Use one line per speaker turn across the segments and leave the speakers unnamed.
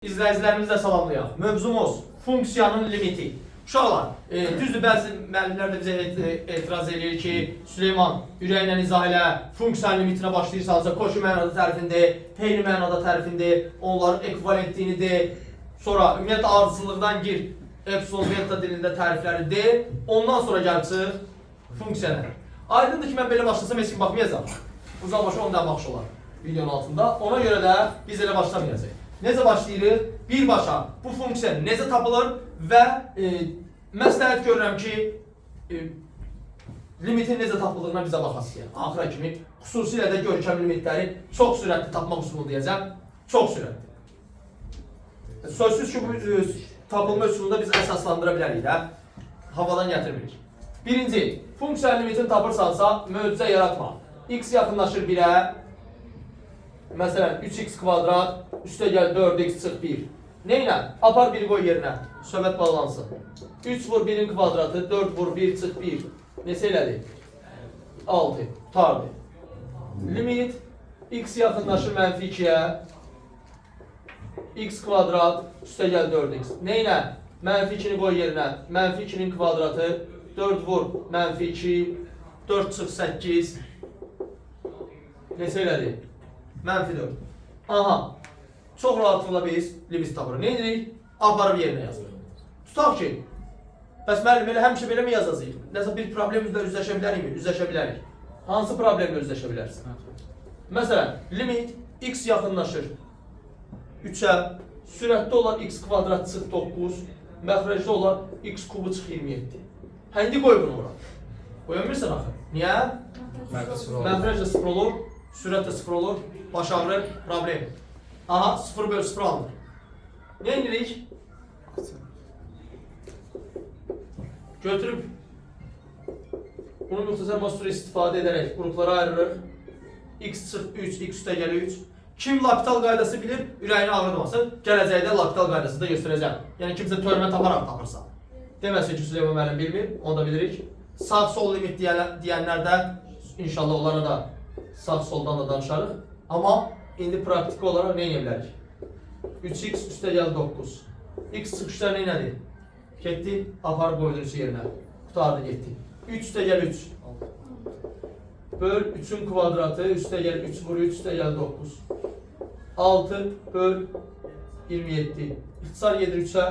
İzləyicilərimizi də salamlayaq. Mövzumuz funksiyanın limiti. Uşaqlar, e, düzdür bəzi müəllimlər də bizə et- etiraz edir ki, Süleyman ürəklə izah elə, funksiyanın limitinə başlayırsansa, koşu mənada tərifində, heyni mənada tərifində, onların ekvivalentliyini de, sonra ümumiyyətlə ardıcıllıqdan gir, epsilon delta dilində tərifləri de, ondan sonra gəl çıx funksiyana. Aydındır ki, mən belə başlasam heç kim baxmayacaq. Uzaqbaşı ondan baxış olar videonun altında. Ona görə də biz elə başlamayacağıq. Necə başlayırıq? Birbaşa bu funksiya necə tapılır və e, məsləhət görürəm ki, e, limitin necə tapıldığına bizə baxasınız. Axıra kimi xüsusilə də görkəm limitləri çox sürətli tapmaq üsulu deyəcəm. Çox sürətli. Sözsüz ki, bu e, tapılma üsulunda biz əsaslandıra bilərik də. Havadan gətirmirik. Birinci, funksiya limitini tapırsansa möcüzə yaratma. x yaxınlaşır 1-ə. Məsələn, 3x kvadrat üstə gəl 4x çıx 1. Neynə? Apar 1 qoy yerinə. Söhbət bağlansın. 3 vur 1-in kvadratı, 4 vur 1 çıx 1. Neçə elədi? 6. Tutardı. Limit x yaxınlaşır mənfi 2-yə. x kvadrat üstə gəl 4x. Neynə? Mənfi 2-ni qoy yerinə. Mənfi 2-nin kvadratı 4 vur mənfi 2 4 çıx 8 Neçə elədi? Mənfi 4. Aha. Çox rahatlıqla biz limit tapırıq. Nə edirik? Aparıb yerinə yazırıq. Tutaq ki, bəs müəllim elə həmişə belə mi yazacağıq? Nəsə bir problemlə üzləşə bilərikmi? Üzləşə bilərik. Hansı problemlə üzləşə bilərsən? Məsələn, limit x yaxınlaşır 3-ə, sürətdə olan x kvadrat çıx 9, məxrəcdə olan x kubu çıx 27. Hə, indi qoy bunu bura. Qoya bilmirsən axı. Niyə? Məxrəc də 0 olur, də 0 olur, baş ağrı, problem. Aha, 0 bölü 0 alınır. Nə edirik? Götürüb bunu müxtəsər mastura istifadə edərək qruplara ayırırıq. x çıx 3, x üstə gəlir 3. Kim lapital qaydası bilir, ürəyini ağrıdmasın. Gələcəkdə lapital qaydasını da göstərəcəm. Yəni kimsə törmə taparaq tapırsa. Deməsin ki, Süleyman müəllim bilmir, onu da bilirik. Sağ sol limit deyən- deyənlər də inşallah onlara da sağ soldan da danışarıq. Amma indi praktiki olaraq nə edə bilərik? 3x üstə gəl 9. x çıxışlar nə elədi? Getdi, apar qoydu üstü yerinə. Qutardı getdi. 3 üstə gəl 3. Böl 3'ün kvadratı üstə gəl 3 vur 3 üstə gəl 9. 6 böl 27. İxtisar gedir 3'ə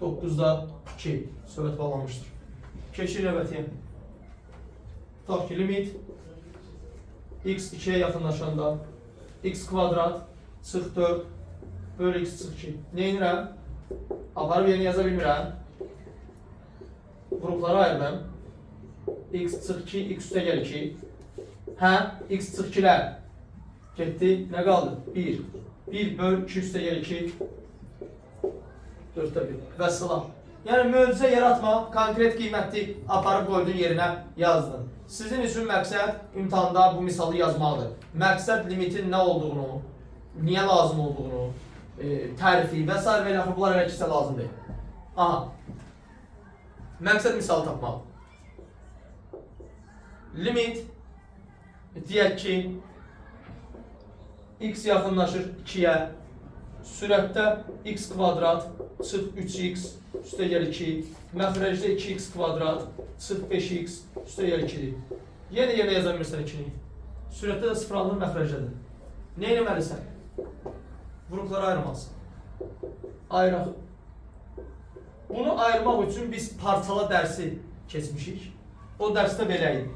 9'da 2. Söhbət bağlanmışdır. Keçir növbətiyə. Tutaq ki, limit x 2'ye yaxınlaşanda x kvadrat çıx 4 böl x çıx 2. Nə edirəm? Aparıb yeni yaza bilmirəm. Qruplara ayırdım. x çıx 2, x üstə gəl 2. Hə, x çıx 2-lər. Getdi, nə qaldı? 1. 1 böl 2 üstə gəl 2. 4'te 1. Və sıla. Yəni möcüzə yaratma, konkret qiymətli aparıb qoyduğun yerinə yazdın. Sizin üçün məqsəd imtahanda bu misalı yazmaqdır. Məqsəd limitin nə olduğunu, niyə lazım olduğunu, e, tərifi və s. və ilə bunlar elə kisə lazım deyil. Aha. Məqsəd misalı tapmaq. Limit deyək ki x yaxınlaşır 2-yə, sürətdə x kvadrat çıx 3x üstə gəl 2, məxrəcdə 2x kvadrat çıx 5x üstə gəl 2-dir. Yenə yenə yaza bilmirsən 2-ni. Sürətdə də sıfır alınır, məxrəcdə də. Nə etməlisən? Qruplara ayırmalısın. Ayıraq. Bunu ayırmaq üçün biz parçala dərsi keçmişik. O dərsdə belə idi.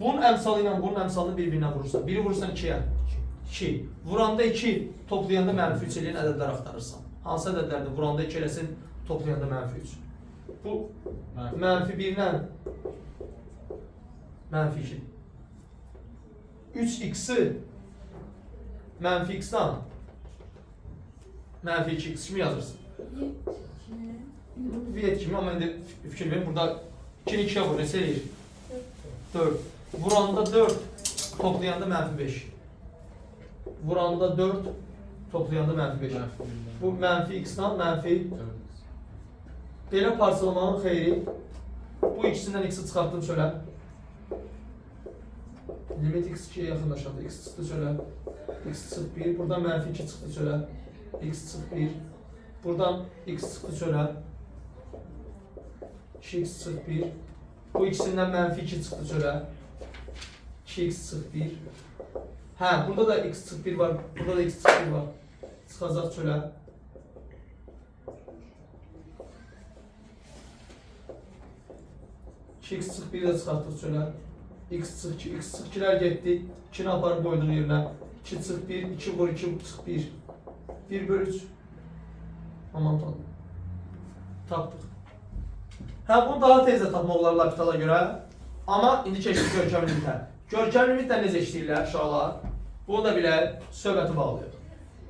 Bunun əmsalı ilə bunun əmsalını bir-birinə vurursan. Biri vurursan 2-yə. 2. Vuranda 2, toplayanda mənfi 3 eləyən ədədlər axtarırsan. Hansı ədədlərdir? Vuranda 2 eləsin, toplayanda mənfi 3. Bu mənfi 1 ilə mənfi 2. 3x-i mənfi x-dan mənfi 2x kimi yazırsın. Viyet kimi ama indi fikir verin burada 2'ni 2'ye vur neçə eləyir? 4. Vuranda 4, toplayanda mənfi 5. Vuranda 4, toplayanda mənfi 5. Bu mənfi x-dan mənfi belə parçalamanın xeyri bu ikisindən x-i çıxartdım çölə. Limit x 2'ye yaxınlaşanda x çıxdı çölə. x çıxdı 1, buradan mənfi 2 çıxdı çölə. x çık 1. Buradan x çıktı çölə. 2x çık 1. Bu ikisinden menfi 2 çıktı çölə. 2x çık 1. Ha, burada da x çık 1 var. Burada da x çık 1 var. Çıxacaq çölə. x çık 1 də çıxartdıq çölə. x çık 2, x çık 2'ler getdi. 2 nə aparıb qoydun yerinə. 2 çık 1, 2 vur 2 çık 1. 1 bölü 3. Aman tanrım. Tapdıq. Hə, bunu daha tez də tapmaq olar lapitala görə. Amma indi keçdik görkəmli limitə. Görkəmli limitlə necə işləyirlər uşaqlar? Bunu da bilə söhbəti bağlayır.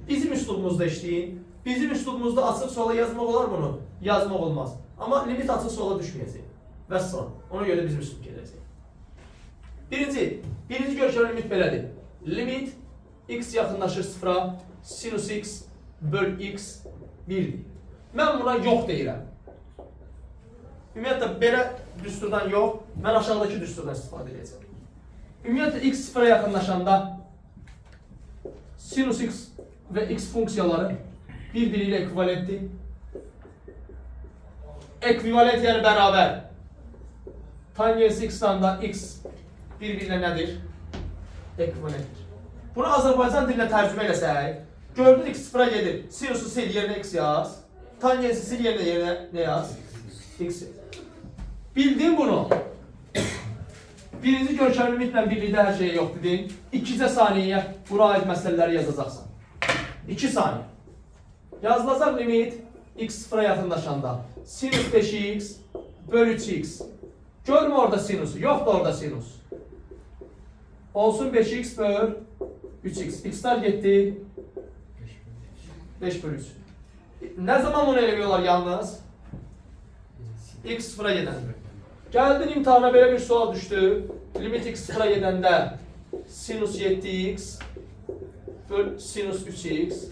Bizim üslubumuzda işləyin. Bizim üslubumuzda açıq suala yazmaq olar bunu? Yazmaq olmaz. Amma limit açıq suala düşməyəcək. Vəssalam. Ona görə bizim üslub gedəcək. Birinci, birinci görkəmli limit belədir. Limit x yaxınlaşır sıfıra, sinus x böl x 1-dir. Mən buna yox deyirəm. Ümumiyyətlə belə düsturdan yox, mən aşağıdakı düsturdan istifadə edəcəm. Ümumiyyətlə x sıfıra yaxınlaşanda sinus x və x funksiyaları bir-biri ilə ekvivalentdir. Ekvivalent yəni bərabər. Tangens x-dan da x bir-birinə nədir? Ekvivalentdir. Bunu Azərbaycan dilinə tərcümə eləsək, gördün x sıfıra gedir. Sinusu sil yerinə x yaz. Tangensi sil yerinə yerinə nə yaz? x. Bildin bunu. Birinci görkəmli limitlə birlikdə hər şey yox dedin. İkicə saniyəyə buna aid məsələləri yazacaqsan. 2 saniyə. Yazılacaq limit x sıfıra yaxınlaşanda sinus 5x bölü 3x. Görmə orada sinusu. Yoxdur orada sinus. Olsun 5x böl 3x. x'ler getdi. 5 bölü 3. Ne zaman bunu elemiyorlar yalnız? x sıfıra gedəndə. Gəldin imtihana belə bir sual düşdü. Limit x sıfıra gedəndə sinus 7x böl sinus 3x.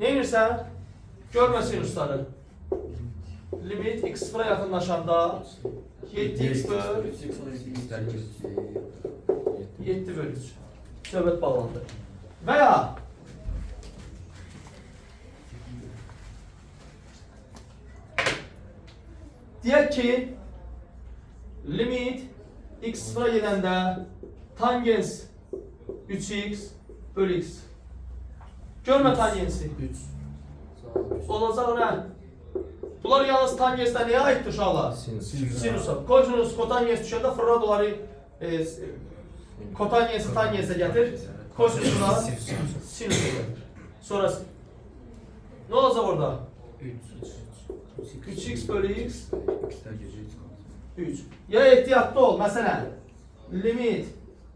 Ne edirsən? Görmə sinusları. Limit x sıfıra yaxınlaşanda 7x böl 7 bölü 3. Söhbət bağlandı. Və ya deyək ki limit x sıfıra gedəndə tangens 3x bölü x. Görmə tangensi.
3.
Olacaq nə? Bunlar yalnız tangensdə nəyə aiddir uşaqlar?
Sinus.
Sinusa. Kosinus kotangens düşəndə fırlat onları e, kotangensi tangensə gətir. Kosinusuna sinusa gətir. Sonrası. Ne olacaq orada? 3x bölü x 3. Ya ehtiyatlı ol. Məsələn, limit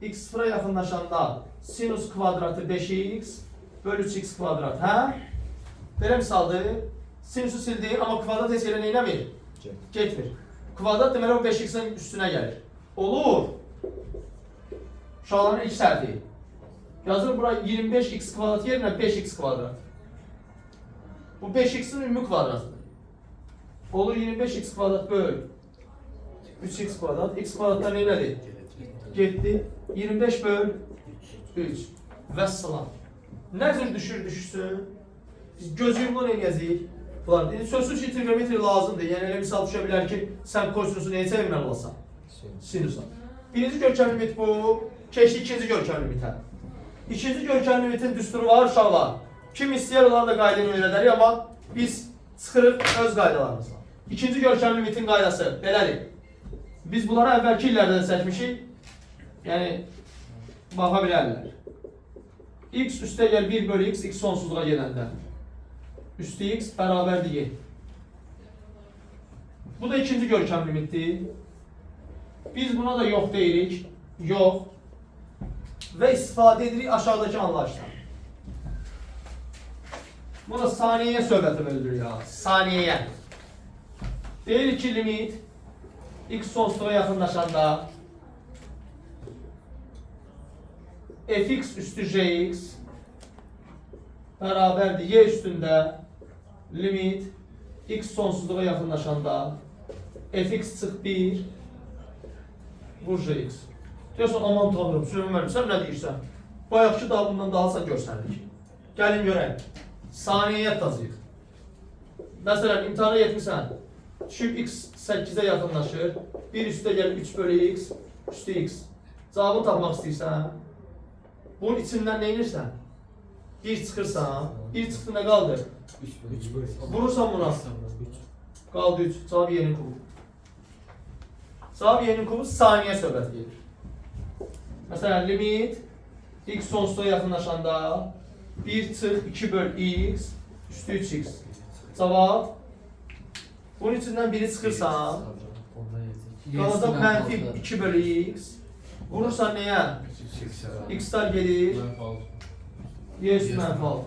x sıfıra yaxınlaşanda sinus kvadratı 5x bölü 3x kvadrat. Hə? Belə misaldır. Sinusu sildi, amma kvadrat heç yerə neynəmir? Getmir. Kvadrat deməli o 5x-in üstünə gəlir. Olur. Uşaqların ilk səhvi. Yazır bura 25x kvadrat yerinə 5x kvadrat. Bu 5x'in ümumi kvadratıdır. Olur 25x kvadrat böl 3x kvadrat. x kvadratdan neylədir? Getdi. 25 böl 3. Vəssalam. Nə cür düşür düşsün? Biz göz yumulu eləyəcəyik. Bunlar indi sözsüz ki trigonometri lazımdır. Yəni elə misal düşə bilər ki, sən kosinusu neyə çevirməli olasan? Sinusa. Birinci görkəmli limit bu. Keçdi ikinci görkəmli limitə. İkinci görkəmli limitin düsturu var uşaqlar. Kim istəyər onlar da qaydanı öyrədərik, amma biz çıxırıq öz qaydalarımızla. İkinci görkəmli limitin qaydası belədir. Biz bunları əvvəlki illərdə də seçmişik. Yəni baxa bilərlər. x üstə gəl 1 bölü x, x sonsuzluğa gedəndə. Üstü x bərabərdir y. Bu da ikinci görkəmli limitdir. Biz buna da yox deyirik. Yox. Və istifadə edirik aşağıdakı anlayışdan. Bu da saniyeye söhbəti bölünür ya. Saniyeye. Deyir ki limit x sonsuzluğa yaxınlaşanda fx üstü jx bərabərdir y üstündə limit x sonsuzluğa yaxınlaşanda fx çıx 1 vur jx. Diyorsan aman tanrım sürüm vermişsən nə deyirsən? Bayaqki daha bundan daha sən görsəndik. Gəlin görək. Saniyeye yazıyıq. Məsələn, imtahana yetmisən. Düşüb x 8-ə yaxınlaşır. 1 üstə gəlir 3 bölü x, üstü x. Cavabını tapmaq istəyirsən. Bunun içindən nə edirsən? 1 çıxırsan, 1 çıxdı nə qaldı?
3 bölü 3 bölü.
Vurursan buna.
3.
Qaldı 3. Cavab yerin kubu. Cavab yerin kubu saniyə söhbət gedir. Məsələn, limit x sonsuza yaxınlaşanda 1 çıx 2 böl x üstü 3x. Cavab bunun içindən biri
yedik.
qalacaq mənfi 2 bölü x. Vurursan nəyə? x-lar gelir, y üstü 6.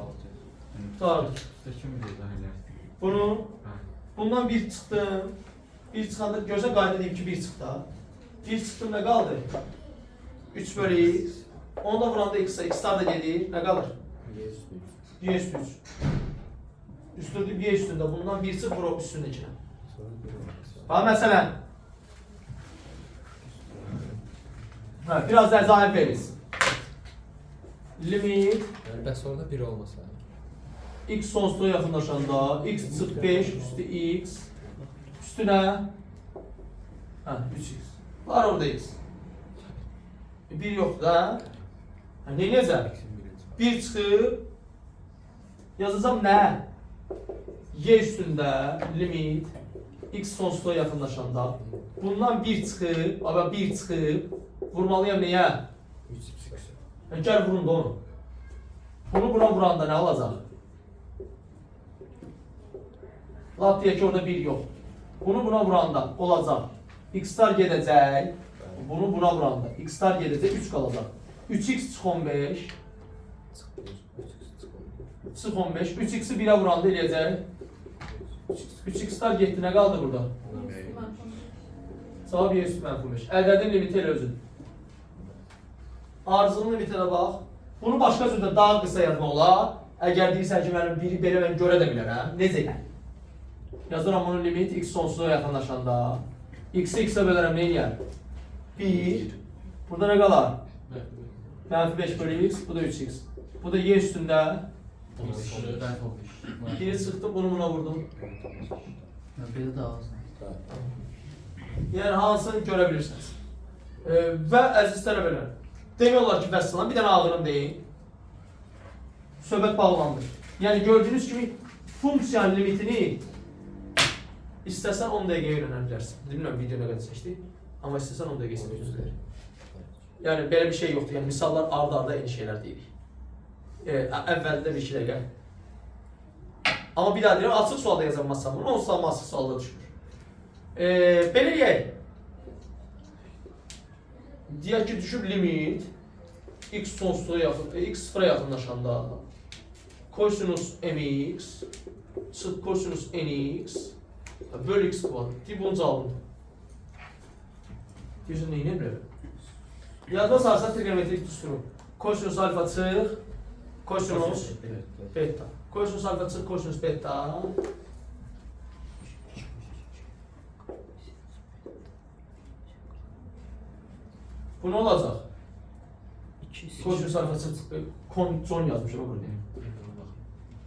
Tutardı. Bunu Bundan bir çıxdım. Bir çıxanda gözə qayda deyim ki, bir çıxdı. ha. Bir çıxdım nə qaldı? 3 bölü x. Onu da vuranda x, x-lar da gelir. Nə qalır? y üstü 3. Üstündə y üstündə. Bundan bir çıx vur üstündəkinə. Ha məsələn. Ha, biraz da əzayət veririz. Limit
Bəs orada 1 olmasa.
x sonsuza yaxınlaşanda x çıx 5 üstü x üstünə hə 3x. Var orada x. E, Bir yoxdur da. Hə, necə? 1 çıxıb yazacağam nə? Y üstündə limit x sonsuza yaxınlaşanda bundan 1 çıxıb, aba 1 çıxıb vurmalıyam nəyə?
3 x.
Yəni gəl vurun da onu. Bunu buna vuranda nə olacaq? Lap deyək ki, orada bir yox. Bunu buna vuranda olacaq. X-lar gedəcək. Bunu buna vuranda X-lar gedəcək, 3 qalacaq. 3x çıx 15, çıx 15. 3x-i 1-ə vuranda eləyəcək. 3x-lar getdi, nə qaldı burada? Cavab y üstü mənfi 5. Ədədin limiti elə özün. Arzunun limitinə bax. Bunu başqa cürdə daha qısa yazmaq olar. Əgər deyirsən ki, mənim biri belə mən görə də bilərəm. Necə yəni? Yazıram bunun limit x sonsuza yaxınlaşanda. x-i x-ə bölərəm, nə eləyər? 1. Burada nə qalar? Mənfi 5 bölü x, bu da 3x. Bu da y üstündə. Biri çıxdı, bunu buna vurdum.
Belə daha az.
Yəni hansını görə bilirsiniz. E, və əziz tələbələr, demək olar ki, vəssalam, bir dənə ağırın deyin. Söhbət bağlandı. Yəni gördüyünüz kimi funksiyanın limitini istəsən 10 dəqiqəyə öyrənə bilərsən. Bilmirəm video nə qədər seçdi, amma istəsən 10 dəqiqə seçdi. Yəni belə bir şey yoxdur. Yəni misallar arda-arda eyni şeylər deyirik. E, ə- əvvəldə bir iki dəqiqə. Amma bir daha deyirəm, açıq sualda yazılmazsa bunu, onsuz da açıq sualda düşmür. E, belə deyək. Deyək ki, düşüb limit x sonsuza yaxın, e, x sıfıra yaxınlaşanda kosinus mx çıx kosinus nx böl x kvadrat. Deyib bunun cavabını. Deyirsən, neyə bilərəm? Yadda sarsan trigonometrik düsturu. Kosinus alfa çıx, kosinus beta. Kosinus alfa çıx, kosinus beta. Bu nə olacaq? Kosinus alfa çıx, kon con yazmışam burada.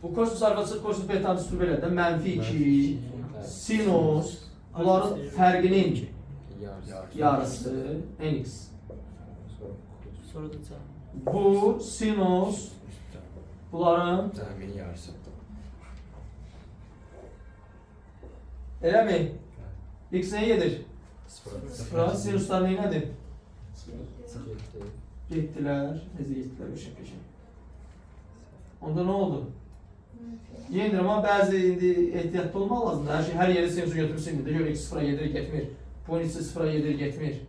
Bu kosinus alfa çıx, kosinus beta düsturu belədir. Mənfi 2 sinus bunların fərqinin yarısı nx. Bu sinus bunların
Cəminin yarısı.
eləmi? X nəyə gedir?
Sıfıra.
Sinuslar neynədir?
Getdi.
Getdilər. Necə getdilər? Peşə peşə. Onda nə oldu? Yenir amma bəzi indi ehtiyatlı olmaq lazımdır. Hər şey hər yerə sinusu götürürsün indi. Gör x sıfıra gedir, getmir. Bu x sıfıra gedir, getmir.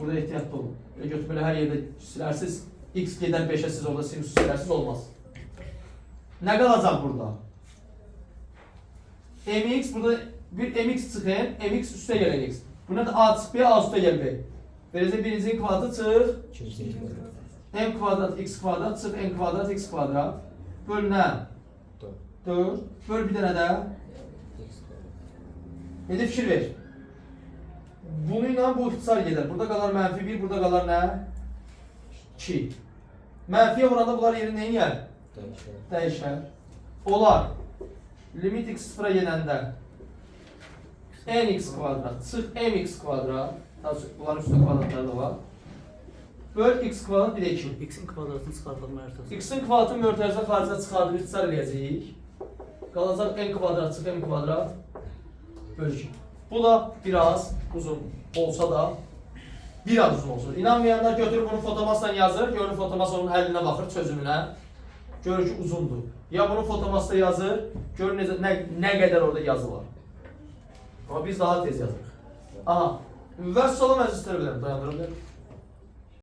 Burada ehtiyatlı olun. Belə hər yerdə silərsiz. X gedər 5-ə siz orada sinusu silərsiz olmaz. Nə qalacaq burada? mx burada bir mx çıxın, mx gələn x. Buna da a çıx b, a üstə gəl b. Verəcək birincinin kvadratı
İkinci.
m kvadrat x kvadrat çıx n kvadrat x kvadrat. Böl nə?
4.
4. Böl bir dənə də.
X.
Necə fikir ver. Bununla bu ixtisar gedər. Burada qalar mənfi 1, burada qalar nə? 2. Mənfiyə vuranda bunlar yerini nə edir?
Dəyişər.
Dəyişər. Olar. Limit x sıfıra gedəndə nx kvadrat çıx mx kvadrat. Tabii bunların üstündə kvadratları da var. Böl x kvadrat bir də 2.
X'in kvadratını çıxardalım ertəsi.
X-in kvadratını mötərizə xaricə çıxardıb ixtisar eləyəcəyik. Qalacaq n kvadrat çıx m kvadrat böl 2. Bu da biraz uzun olsa da biraz uzun olsun. İnanmayanlar götürüb bunu fotomasla yazır. Görür fotomas onun həllinə baxır, çözümünə. Görür ki uzundur. Ya bunu fotomasda yazır, görür necə, nə, nə qədər orada yazı var. Amma biz daha tez yazırıq. Aha. Və sola məclisləri bilərəm, dayandırım.